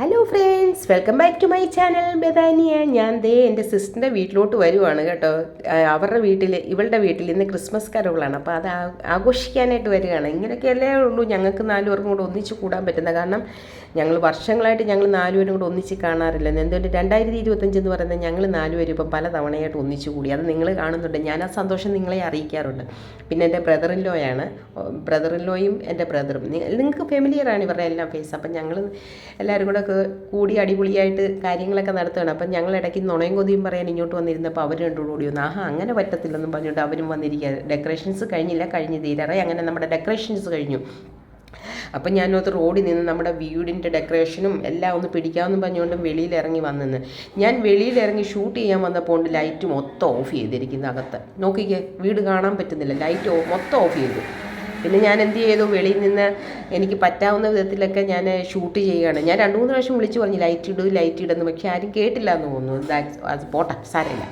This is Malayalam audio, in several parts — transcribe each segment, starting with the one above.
Hello friends welcome back to my channel Badania ഞാൻ ദേ എന്റെ സിസ്റ്ററിന്റെ വീട്ടിലോട്ട് വരുവാണ് കേട്ടോ. അവരുടെ വീട്ടിൽ ഇവളുടെ വീട്ടിൽ ഇന്ന് ക്രിസ്മസ് കരവുകളാണ് അപ്പോൾ അത് ആഘോഷിക്കാനായിട്ട് വരികയാണ്. ഇങ്ങനെയൊക്കെയല്ലേ ഉള്ളൂ. ഞങ്ങൾക്ക് നാലുപേർക്കും കൂടെ ഒന്നിച്ച് കൂടാൻ പറ്റുന്നത് കാരണം ഞങ്ങൾ വർഷങ്ങളായിട്ട് ഞങ്ങൾ നാലുപേരും കൂടെ ഒന്നിച്ച് കാണാറില്ല. എന്തുകൊണ്ട്? രണ്ടായിരത്തി ഇരുപത്തഞ്ച് എന്ന് പറയുന്നത് ഞങ്ങൾ നാലുപേരും ഇപ്പം പല തവണയായിട്ട് ഒന്നിച്ച് കൂടി. അത് നിങ്ങൾ കാണുന്നുണ്ട്. ഞാൻ ആ സന്തോഷം നിങ്ങളെ അറിയിക്കാറുണ്ട്. പിന്നെ എന്റെ ബ്രദർ ഇൻ ലോയാണ് ബ്രദർ ഇൻ ലോയും എന്റെ ബ്രദറും നിങ്ങൾക്ക് ഫെമിലിയറാണ് ഇവരുടെ എല്ലാം ഫേസ് അപ്പം ഞങ്ങൾ എല്ലാവരും കൂടെ ഒക്കെ കൂടി അടിപൊളിയായിട്ട് കാര്യങ്ങളൊക്കെ നടത്തുകയാണ്. അപ്പം ഞങ്ങൾ ഇടയ്ക്ക് നുണയും കൊതിയും പറയാൻ ഇങ്ങോട്ട് വന്നിരുന്നപ്പോൾ അവർ രണ്ടും കൂടി വന്നു. ആഹാ അങ്ങനെ പറ്റത്തില്ലെന്നും പറഞ്ഞുകൊണ്ട് അവരും വന്നിരിക്കുക ഡെക്കറേഷൻസ് കഴിഞ്ഞില്ല കഴിഞ്ഞ് തീരാറായി. അങ്ങനെ നമ്മുടെ ഡെക്കറേഷൻസ് കഴിഞ്ഞു. അപ്പം ഞാനത് റോഡിൽ നിന്ന് നമ്മുടെ വീടിന്റെ ഡെക്കറേഷനും എല്ലാം ഒന്ന് പിടിക്കാമെന്ന് പറഞ്ഞുകൊണ്ട് വെളിയിൽ ഇറങ്ങി വന്നെന്ന്. ഞാൻ വെളിയിൽ ഇറങ്ങി ഷൂട്ട് ചെയ്യാൻ വന്നപ്പോൾ ലൈറ്റ് മൊത്തം ഓഫ് ചെയ്തിരിക്കുന്ന അകത്ത്. നോക്കിക്കേ വീട് കാണാൻ പറ്റുന്നില്ല. ലൈറ്റ് മൊത്തം ഓഫ് ചെയ്തു. പിന്നെ ഞാൻ എന്ത് ചെയ്തു? വെളിയിൽ നിന്ന് എനിക്ക് പറ്റാവുന്ന വിധത്തിലൊക്കെ ഞാൻ ഷൂട്ട് ചെയ്യുകയാണ്. ഞാൻ രണ്ട് മൂന്ന് പ്രാവശ്യം വിളിച്ചു പറഞ്ഞു ലൈറ്റ് ഇടൂ ലൈറ്റ് ഇടുന്നു. പക്ഷേ ആരും കേട്ടില്ല എന്ന് തോന്നുന്നു അത് പോട്ടെ സാരമില്ല.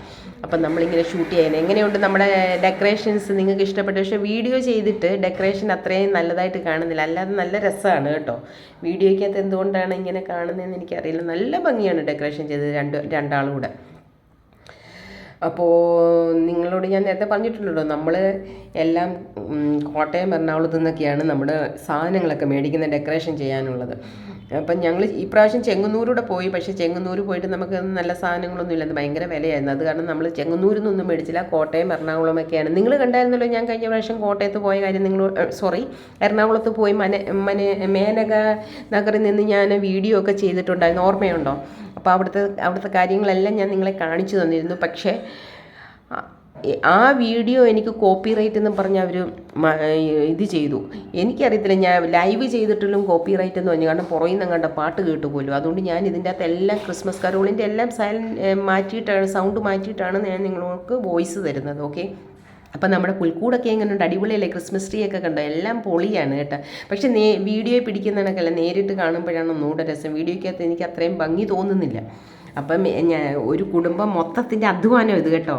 അപ്പം നമ്മളിങ്ങനെ ഷൂട്ട് ചെയ്യാൻ എങ്ങനെയുണ്ട് നമ്മുടെ ഡെക്കറേഷൻസ് നിങ്ങൾക്ക് ഇഷ്ടപ്പെട്ടു. പക്ഷേ വീഡിയോ ചെയ്തിട്ട് ഡെക്കറേഷൻ അത്രയും നല്ലതായിട്ട് കാണുന്നില്ല. അല്ലാതെ നല്ല രസമാണ് കേട്ടോ. വീഡിയോയ്ക്കകത്ത് എന്തുകൊണ്ടാണ് ഇങ്ങനെ കാണുന്നതെന്ന് എനിക്കറിയില്ല. നല്ല ഭംഗിയാണ് ഡെക്കറേഷൻ ചെയ്തത് രണ്ട് രണ്ടാളും കൂടെ. അപ്പോൾ നിങ്ങളോട് ഞാൻ നേരത്തെ പറഞ്ഞിട്ടുണ്ടല്ലോ നമ്മൾ എല്ലാം കോട്ടയം എറണാകുളത്ത് നിന്നൊക്കെയാണ് നമ്മുടെ സാധനങ്ങളൊക്കെ മേടിക്കുന്ന ഡെക്കറേഷൻ ചെയ്യാനുള്ളത്. അപ്പം ഞങ്ങൾ ഈ പ്രാവശ്യം ചെങ്ങന്നൂരൂടെ പോയി പക്ഷേ ചെങ്ങന്നൂർ പോയിട്ട് നമുക്ക് നല്ല സാധനങ്ങളൊന്നും ഇല്ലെന്ന് ഭയങ്കര വിലയായിരുന്നു. അത് കാരണം നമ്മൾ ചെങ്ങന്നൂരിൽ നിന്നൊന്നും മേടിച്ചില്ല കോട്ടയം എറണാകുളമൊക്കെയാണ്. നിങ്ങൾ കണ്ടായിരുന്നല്ലോ ഞാൻ കഴിഞ്ഞ പ്രാവശ്യം കോട്ടയത്ത് പോയ കാര്യം നിങ്ങൾ സോറി എറണാകുളത്ത് പോയി മന മന മേനക നഗറിൽ നിന്ന് ഞാൻ വീഡിയോ ഒക്കെ ചെയ്തിട്ടുണ്ടായിരുന്നു. ഓർമ്മയുണ്ടോ? അപ്പോൾ അവിടുത്തെ അവിടുത്തെ കാര്യങ്ങളെല്ലാം ഞാൻ നിങ്ങളെ കാണിച്ചു തന്നിരുന്നു. പക്ഷേ ആ- വീഡിയോ എനിക്ക് കോപ്പിറൈറ്റ് എന്ന് പറഞ്ഞ് അവർ ഇത് ചെയ്തു. എനിക്കറിയത്തില്ല ഞാൻ ലൈവ് ചെയ്തിട്ടുള്ളും കോപ്പിറൈറ്റ് എന്ന് പറഞ്ഞു. കാരണം പുറകിൽ നിന്ന് കണ്ട പാട്ട് കേട്ടു പോലും. അതുകൊണ്ട് ഞാൻ ഇതിന്റെ അകത്ത് എല്ലാം ക്രിസ്മസ് കരോളിന്റെ എല്ലാം സൈലൻ മാറ്റിയിട്ടാണ് സൗണ്ട് മാറ്റിയിട്ടാണ് ഞാൻ നിങ്ങൾക്ക് വോയിസ് തരുന്നത് ഓക്കെ അപ്പം നമ്മുടെ പുൽക്കൂടൊക്കെ എങ്ങനെയുണ്ട്? അടിപൊളിയല്ലേ? ക്രിസ്മസ് ട്രീ ഒക്കെ കണ്ടോ? എല്ലാം പൊളിയാണ് കേട്ടോ. പക്ഷേ നേ വീഡിയോ പിടിക്കുന്നതിനൊക്കെ നേരിട്ട് കാണുമ്പോഴാണ് ഒന്നുകൂടെ രസം. വീഡിയോയ്ക്കകത്ത് എനിക്ക് അത്രയും ഭംഗി തോന്നുന്നില്ല. അപ്പം ഞാൻ ഒരു കുടുംബം മൊത്തത്തിന്റെ അധ്വാനം ഇത് കേട്ടോ.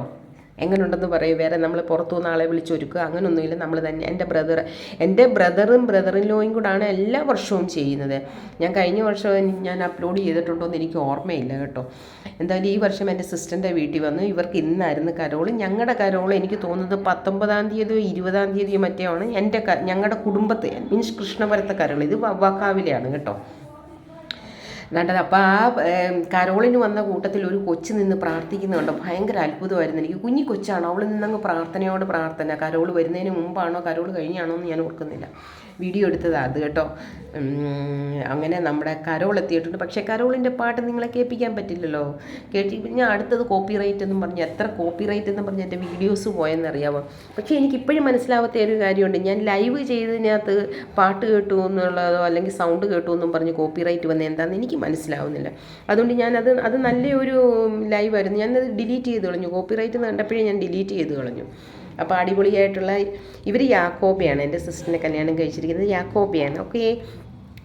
എങ്ങനെയുണ്ടെന്ന് പറയും. വേറെ നമ്മൾ പുറത്തുനിന്ന് ആളെ വിളിച്ചൊരുക്കുക. അങ്ങനെയൊന്നുമില്ല നമ്മൾ തന്നെ എന്റെ ബ്രദർ എന്റെ ബ്രദറും ബ്രദറിലോയും കൂടാണ് എല്ലാ വർഷവും ചെയ്യുന്നത്. ഞാൻ കഴിഞ്ഞ വർഷം ഞാൻ അപ്ലോഡ് ചെയ്തിട്ടുണ്ടോ എന്ന് എനിക്ക് ഓർമ്മയില്ല കേട്ടോ. എന്തായാലും ഈ വർഷം എന്റെ സിസ്റ്ററിന്റെ വീട്ടിൽ വന്നു. ഇവർക്ക് ഇന്നായിരുന്നു കരോൾ ഞങ്ങളുടെ കരോൾ എനിക്ക് തോന്നുന്നത് പത്തൊമ്പതാം തീയതിയോ ഇരുപതാം തീയതിയോ മറ്റോ ആണ് എന്റെ ഞങ്ങളുടെ കുടുംബത്തെ മീൻസ് കൃഷ്ണപുരത്തെ കരോൾ ഇത് വവ്വാക്കാവിലെയാണ് കേട്ടോ. വേണ്ടത് അപ്പോൾ ആ കരോളിന് വന്ന കൂട്ടത്തിൽ ഒരു കൊച്ചു നിന്ന് പ്രാർത്ഥിക്കുന്നുണ്ട്. ഭയങ്കര അത്ഭുതമായിരുന്നു. എനിക്ക് കുഞ്ഞി കൊച്ചാണ്. അവൾ നിന്നങ്ങ് പ്രാർത്ഥനയോട് പ്രാർത്ഥന. കരോൾ വരുന്നതിന് മുമ്പാണോ കരോൾ കഴിഞ്ഞാണോ എന്ന് ഞാൻ ഓർക്കുന്നില്ല. വീഡിയോ എടുത്തതാണ് അത് കേട്ടോ. അങ്ങനെ നമ്മുടെ കരോൾ എത്തിയിട്ടുണ്ട്. പക്ഷേ കരോളിന്റെ പാട്ട് നിങ്ങളെ കേൾപ്പിക്കാൻ പറ്റില്ലല്ലോ. കേട്ടി ഞാൻ അടുത്തത് കോപ്പി റൈറ്റ് എന്നും പറഞ്ഞ്. എത്ര കോപ്പി റൈറ്റ് എന്നും പറഞ്ഞ് എന്റെ വീഡിയോസ് പോയെന്നറിയാമോ പക്ഷേ എനിക്ക് ഇപ്പോഴും മനസ്സിലാവാത്ത ഒരു കാര്യമുണ്ട്. ഞാൻ ലൈവ് ചെയ്തതിനകത്ത് പാട്ട് കേട്ടു എന്നുള്ളതോ അല്ലെങ്കിൽ സൗണ്ട് കേട്ടു എന്നും പറഞ്ഞ് കോപ്പി റൈറ്റ് വന്നത് എന്താണെന്ന് എനിക്ക് മനസ്സിലാവുന്നില്ല. അതുകൊണ്ട് ഞാനത് അത് നല്ലൊരു ലൈവായിരുന്നു ഞാനത് ഡിലീറ്റ് ചെയ്ത് കളഞ്ഞു. കോപ്പി റൈറ്റ് കണ്ടപ്പോഴേ ഞാൻ ഡിലീറ്റ് ചെയ്ത് കളഞ്ഞു. അപ്പോൾ അടിപൊളിയായിട്ടുള്ള ഇവർ യാക്കോബയാണ്. എന്റെ സിസ്റ്ററിനെ കല്യാണം കഴിച്ചിരിക്കുന്നത് യാക്കോബയാണ്. ഓക്കെ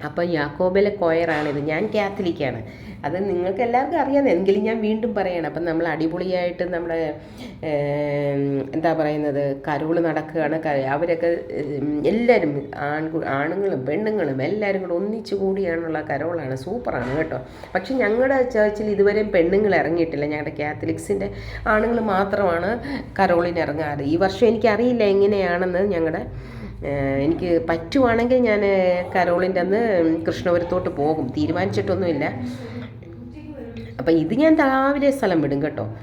അപ്പോൾ യാക്കോബിലെ കൊയറാണിത്. ഞാൻ കാത്തലിക്കാണ്. അത് നിങ്ങൾക്ക് എല്ലാവർക്കും അറിയാം. എങ്കിലും ഞാൻ വീണ്ടും പറയണം. അപ്പം നമ്മൾ അടിപൊളിയായിട്ട് നമ്മുടെ എന്താ പറയുന്നത് കരോൾ നടക്കുകയാണ്. അവരൊക്കെ എല്ലാവരും ആൺകു ആണുങ്ങളും പെണ്ണുങ്ങളും എല്ലാവരും കൂടെ ഒന്നിച്ചു കൂടിയാണുള്ള കരോളാണ്. സൂപ്പറാണ് കേട്ടോ. പക്ഷെ ഞങ്ങളുടെ ചേർച്ചിൽ ഇതുവരെയും പെണ്ണുങ്ങൾ ഇറങ്ങിയിട്ടില്ല. ഞങ്ങളുടെ കാത്തലിക്സിന്റെ ആണുങ്ങൾ മാത്രമാണ് കരോളിന് ഇറങ്ങാറ് ഈ വർഷം എനിക്കറിയില്ല എങ്ങനെയാണെന്ന് ഞങ്ങളുടെ എനിക്ക് പറ്റുവാണെങ്കിൽ ഞാൻ കരോളിന്റെ അന്ന് കൃഷ്ണപുരത്തോട്ട് പോകും. തീരുമാനിച്ചിട്ടൊന്നുമില്ല. അപ്പം ഇത് ഞാൻ രാവിലെ സ്ഥലം വിടും കേട്ടോ.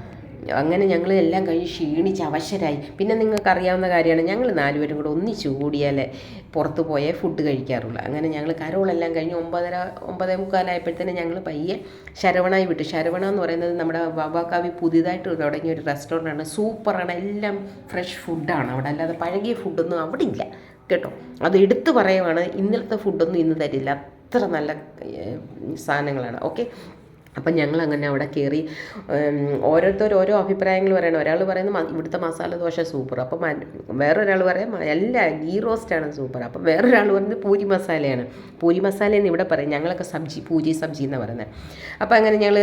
അങ്ങനെ ഞങ്ങൾ എല്ലാം കഴിഞ്ഞ് ക്ഷീണിച്ച് അവശരായി. പിന്നെ നിങ്ങൾക്ക് അറിയാവുന്ന കാര്യമാണ് ഞങ്ങൾ നാലുപേരും കൂടെ ഒന്നിച്ചു കൂടിയാലേ പുറത്ത് പോയേ ഫുഡ് കഴിക്കാറുള്ളൂ. അങ്ങനെ ഞങ്ങൾ കരോളെല്ലാം കഴിഞ്ഞ് ഒമ്പതര ഒമ്പതേ മുക്കാലായപ്പോഴത്തേനും ഞങ്ങൾ പയ്യെ ശരവണായി വിട്ടു. ശരവണ എന്ന് പറയുന്നത് നമ്മുടെ വവാക്കാവി പുതിയതായിട്ട് തുടങ്ങിയ ഒരു റെസ്റ്റോറന്റാണ് സൂപ്പറാണ്. എല്ലാം ഫ്രഷ് ഫുഡാണ് അവിടെ അല്ലാതെ പഴകിയ ഫുഡൊന്നും അവിടെ ഇല്ല. കേട്ടോ. അത് എടുത്തു പറയുവാണ് ഇന്നലത്തെ ഫുഡൊന്നും ഇന്ന് തരില്ല. അത്ര നല്ല സാധനങ്ങളാണ്. ഓക്കെ? അപ്പം ഞങ്ങൾ അങ്ങനെ അവിടെ കയറി ഓരോരുത്തർ ഓരോ അഭിപ്രായങ്ങൾ പറയണം. ഒരാൾ പറയുന്നത് ഇവിടുത്തെ മസാല ദോശ സൂപ്പർ. അപ്പം വേറൊരാൾ പറയാം "മ- എല്ലാ ഗീ റോസ്റ്റാണ് സൂപ്പർ. അപ്പം വേറൊരാൾ പറയുന്നത് പൂരി മസാലയാണ്. പൂരി മസാല എന്ന് ഇവിടെ പറയും. ഞങ്ങളൊക്കെ സബ്ജി പൂരി സബ്ജി എന്നാണ് പറയുന്നത് അപ്പം അങ്ങനെ ഞങ്ങൾ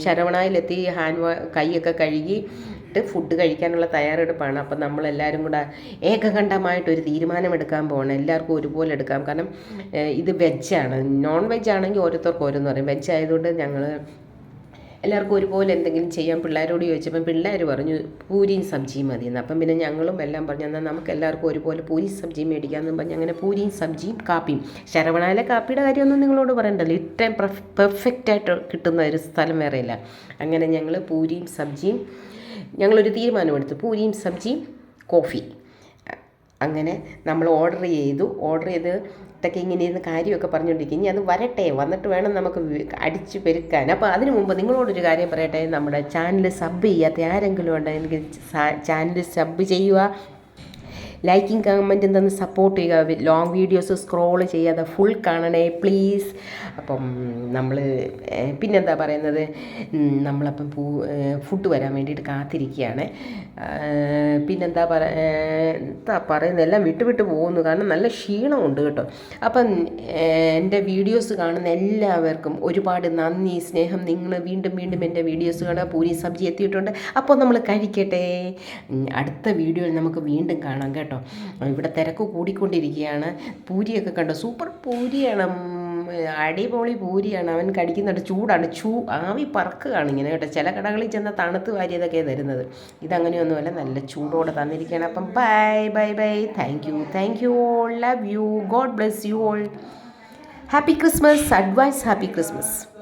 ശരവണയിലെത്തി ഹാൻഡ് കൈയൊക്കെ കഴുകി ഇട്ട് ഫുഡ് കഴിക്കാനുള്ള തയ്യാറെടുപ്പാണ്. അപ്പം നമ്മളെല്ലാവരും കൂടെ ഏകകണ്ഠമായിട്ടൊരു തീരുമാനമെടുക്കാൻ പോകണം എല്ലാവർക്കും ഒരുപോലെ എടുക്കാം. കാരണം ഇത് വെജാണ് നോൺ വെജ് ആണെങ്കിൽ ഓരോരുത്തർക്ക് ഓരോന്ന് പറയും. വെജ് ആയതുകൊണ്ട് ഞങ്ങൾ എല്ലാവർക്കും ഒരുപോലെ എന്തെങ്കിലും ചെയ്യാൻ പിള്ളേരോട് ചോദിച്ചപ്പം പിള്ളേർ പറഞ്ഞു പൂരിയും സബ്ജിയും മതിയെന്ന് അപ്പം പിന്നെ ഞങ്ങളും എല്ലാം പറഞ്ഞു എന്നാൽ നമുക്ക് എല്ലാവർക്കും ഒരുപോലെ പൂരിയും സബ്ജിയും മേടിക്കാമെന്നും പറഞ്ഞ് അങ്ങനെ പൂരിയും സബ്ജിയും കാപ്പിയും. ശരവണയിലെ കാപ്പിയുടെ കാര്യമൊന്നും നിങ്ങളോട് പറയണ്ടല്ലോ ഇത്രയും പെർഫെക്റ്റ് ആയിട്ട് കിട്ടുന്ന ഒരു സ്ഥലം വേറെയില്ല. അങ്ങനെ ഞങ്ങൾ പൂരിയും സബ്ജിയും ഞങ്ങളൊരു തീരുമാനമെടുത്തു. പൂരിയും സബ്ജിയും കോഫി. അങ്ങനെ നമ്മൾ ഓർഡർ ചെയ്തു. ഓർഡർ ചെയ്ത് ഇതൊക്കെ ഇങ്ങനെ ഇരുന്ന് കാര്യമൊക്കെ പറഞ്ഞുകൊണ്ടിരിക്കും ഇനി അത് വരട്ടെ. വന്നിട്ട് വേണം നമുക്ക് അടിച്ച് പെരുക്കാൻ. അപ്പോൾ അതിനു മുമ്പ് നിങ്ങളോടൊരു കാര്യം പറയട്ടെ. നമ്മുടെ ചാനൽ സബ് ചെയ്യാത്ത ആരെങ്കിലും ഉണ്ടെങ്കിൽ ചാനൽ സബ് ചെയ്യുക. ലൈക്കും കമന്റും തന്ന് സപ്പോർട്ട് ചെയ്യുക. ലോങ് വീഡിയോസ് സ്ക്രോൾ ചെയ്യാതെ ഫുൾ കാണണേ പ്ലീസ് അപ്പം നമ്മൾ പിന്നെന്താ പറയുന്നത്? നമ്മളപ്പം പൂ ഫുഡ് വരാൻ വേണ്ടിയിട്ട് കാത്തിരിക്കുകയാണ്. പിന്നെന്താ പറ എന്താ പറയുന്നത്? എല്ലാം വിട്ട് വിട്ട് പോകുന്നു. കാരണം നല്ല ക്ഷീണമുണ്ട് കേട്ടോ. അപ്പം എന്റെ വീഡിയോസ് കാണുന്ന എല്ലാവർക്കും ഒരുപാട് നന്ദി സ്നേഹം. നിങ്ങൾ വീണ്ടും വീണ്ടും എന്റെ വീഡിയോസ് കാണുക. പൂരി സബ്ജി എത്തിയിട്ടുണ്ട്. അപ്പോൾ നമ്മൾ കഴിക്കട്ടെ. അടുത്ത വീഡിയോയിൽ നമുക്ക് വീണ്ടും കാണാം കേട്ടോ. ഇവിടെ തിരക്ക് കൂടിക്കൊണ്ടിരിക്കുകയാണ്. പൂരിയൊക്കെ കണ്ടോ? സൂപ്പർ പൂരിയാണ്. അടിപൊളി പൂരിയാണ്. അവൻ കടിക്കുന്നുണ്ട് ചൂടാണ്. ചൂ ആവി പറക്കുകയാണ് ഇങ്ങനെ കേട്ടോ. ചില കടകളിൽ ചെന്ന തണുത്ത് വാരിയതൊക്കെ തരുന്നത്. ഇതങ്ങനെയൊന്നുമല്ല. നല്ല ചൂടോടെ തന്നിരിക്കുകയാണ്. അപ്പം bye bye bye thank you thank you all love you God bless you all happy Christmas advice happy Christmas